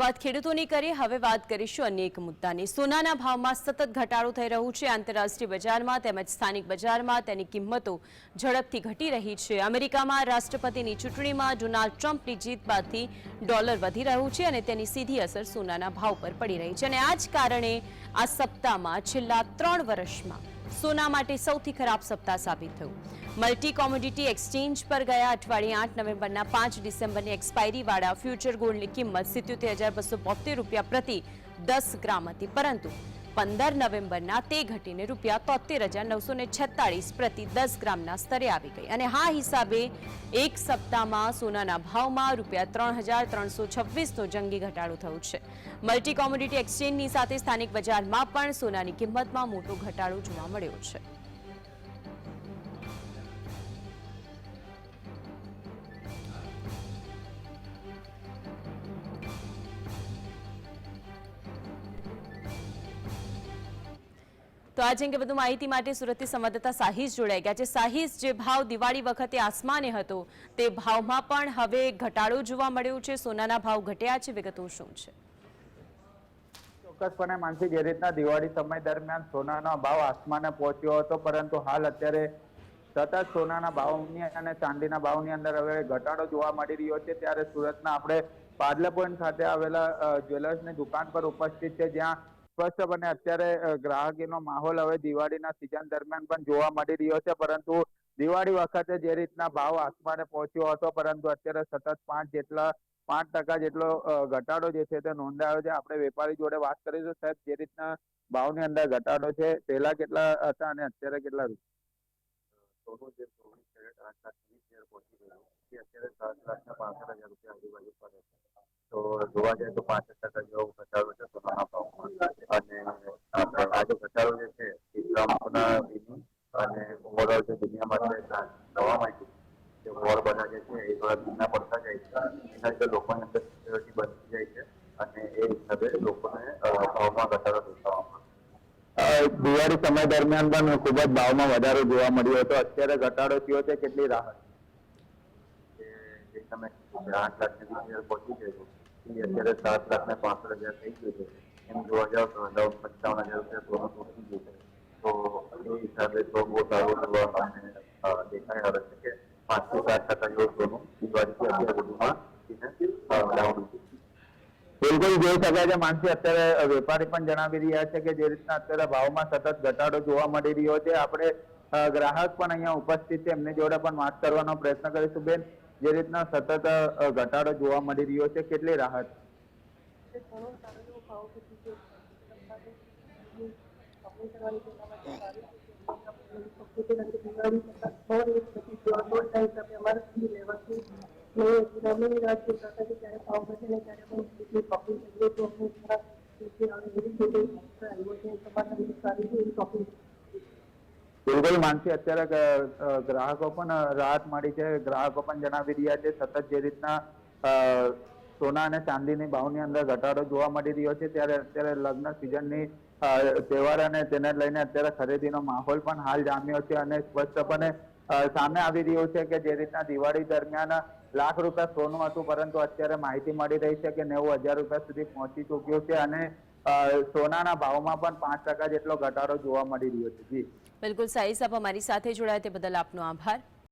વાત ખેડૂતોની કરી હવે વાત કરીશું અન્ય એક મુદ્દાની. સોનાના ભાવમાં સતત ઘટાડો થઈ રહ્યું છે આંતરરાષ્ટ્રીય બજારમાં તેમજ સ્થાનિક બજારમાં. તેની કિંમતો ઝડપથી ઘટી રહી છે. અમેરિકામાં રાષ્ટ્રપતિની ચૂંટણીમાં ડોનાલ્ડ ટ્રમ્પની જીત બાદથી ડોલર વધી રહ્યું છે અને તેની સીધી અસર સોનાના ભાવ પર પડી રહી છે. અને આ જ કારણે આ સપ્તાહમાં છેલ્લા ત્રણ વર્ષમાં સોના માટે સૌથી ખરાબ સપ્તાહ સાબિત થયું. મલ્ટી કોમોડિટી એક્સચેન્જ પર ગયા અઠવાડિયે આઠ નવેમ્બરના પાંચ ડિસેમ્બરની એક્સપાયરીવાળા ફ્યુચર ગોલ્ડની કિંમત સિત્યોતેર હજાર બસો બોતેર રૂપિયા પ્રતિ દસ ગ્રામ હતી. પરંતુ પંદર નવેમ્બરના તે ઘટીને રૂપિયા તોતેર હજાર નવસો ને છેતાળીસ પ્રતિ દસ ગ્રામના સ્તરે આવી ગઈ. અને આ હિસાબે એક સપ્તાહમાં સોનાના ભાવમાં રૂપિયા ત્રણ હજાર ત્રણસો છવ્વીસનો જંગી ઘટાડો થયો છે. મલ્ટી કોમોડિટી એક્સચેન્જની સાથે સ્થાનિક બજારમાં પણ સોનાની કિંમતમાં મોટો ઘટાડો જોવા મળ્યો છે. તો આ અંગે વધુ માહિતી માટે સુરતથી સંવાદદાતા સાહિસ જોડાઈ ગયા છે. સાહિસ, જે ભાવ દિવાળી વખતે આસમાને હતો, તે ભાવમાં પણ હવે ઘટાડો જોવા મળ્યો છે. સોનાના ભાવ ઘટ્યા છે. વિગતો શું છે? ચોક્કસપણે માનસી, જે રીતના દિવાળી સમય દરમિયાન સોનાનો ભાવ આસમાને પહોંચ્યો હતો, પરંતુ હાલ અત્યારે સતત સોનાના ભાવની અને ચાંદીના ભાવની અંદર હવે ઘટાડો જોવા મળી રહ્યો છે. ત્યારે સુરતના આપણે પાર્લે પોઈન્ટ ખાતે આવેલા જ્વેલર્સની દુકાન પર ઉપસ્થિત છે, જ્યાં સ્પષ્ટપણે અત્યારે ગ્રાહકીનો માહોલ હવે દિવાળીના સિઝન દરમિયાન પણ જોવા મળી રહ્યો છે. પરંતુ દિવાળી વખતે જે રીતના ભાવ આસમાને પહોંચ્યો હતો, પરંતુ અત્યારે સતત પાંચ જેટલા, પાંચ ટકા જેટલો ઘટાડો જે છે તે નોંધાયો છે. આપણે વેપારી જોડે વાત કરીશું. સાહેબ, જે રીતના ભાવની અંદર ઘટાડો છે, પહેલા કેટલા હતા અને અત્યારે કેટલા સોનું જે હજાર રૂપિયા તો જોવા જઈએ તો પાંચ ટકા આ જે છે એ ટ્રમ્પના વિધિ અને ઓવરઓલ જે દુનિયામાં જે નવા માહિતી જે વોર બધા જે છે એ થોડા ધીમા પડતા જાય છે. એના લીધે લોકોની અંદર સિક્યોરિટી બનતી જાય છે અને એ હિસાબે લોકોને ભાવમાં ઘટાડો દેખાવામાં દિવાળી સમય દરમિયાન પણ ખૂબ જ ભાવમાં વધારો જોવા મળ્યો હતો. અત્યારે ઘટાડો થયો છે કેટલી રાહત? જે તમે આઠ લાખ વીસ હજાર પહોંચી ગયું એ અત્યારે સાત લાખ ને પાંસઠ હજાર થઈ ગયું છે. એમ જોવા જાવ તો પંચાવન હજાર રૂપિયા સોનું પહોંચી ગયું છે તો એ હિસાબે તો બહુ સારું કરવા અમને અ, દેખાઈ આવે છે કે પાંચથી સાત ટકા જેવું સોનું દિવાળીથી અત્યાર સુધીમાં એને ડાઉન થયું બિલકુલ જોઈ શકાય છે માનસી અત્યારે વેપારી પણ જણાવી રહ્યા છે કે જે રીતના અત્યારે ભાવમાં સતત ઘટાડો જોવા મળી રહ્યો છે આપણે ગ્રાહક પણ અહીંયા ઉપસ્થિત છે એમની જોડે પણ વાત કરવાનો પ્રયત્ન કરીશું બેન જે રીતના સતત ઘટાડો જોવા મળી રહ્યો છે કેટલી રાહત ઘણો સારો એવો ભાવ વધી ગયો છે. શોપિંગ કરવાની તેના માટે સારી છે. પ્રકૃતિ રંગે દિવાળી મેં માનસી. અત્યારે ગ્રાહકો પણ રાહત મળી છે. ગ્રાહકો પણ જણાવી રહ્યા છે, સતત જે રીતના સોના અને ચાંદીની ભાવની અંદર ઘટાડો જોવા મળી રહ્યો છે. ત્યારે અત્યારે લગ્ન સિઝનની તહેવાર અને તેને લઈને અત્યારે ખરીદીનો માહોલ પણ હાલ જામ્યો છે અને સ્પષ્ટપણે સામે આવી રહ્યું છે કે જે રીતના દિવાળી દરમિયાન લાખ રૂપિયા સોનું હતું, પરંતુ અત્યારે માહિતી મળી રહી છે કે નેવું હજાર રૂપિયા સુધી પહોંચી ચૂક્યું છે અને સોનાના ભાવમાં પણ પાંચ ટકા જેટલો ઘટાડો જોવા મળી રહ્યો છે. જી. બિલકુલ સાઈ સાહેબ અમારી સાથે જોડાયા તે બદલ આપનો આભાર.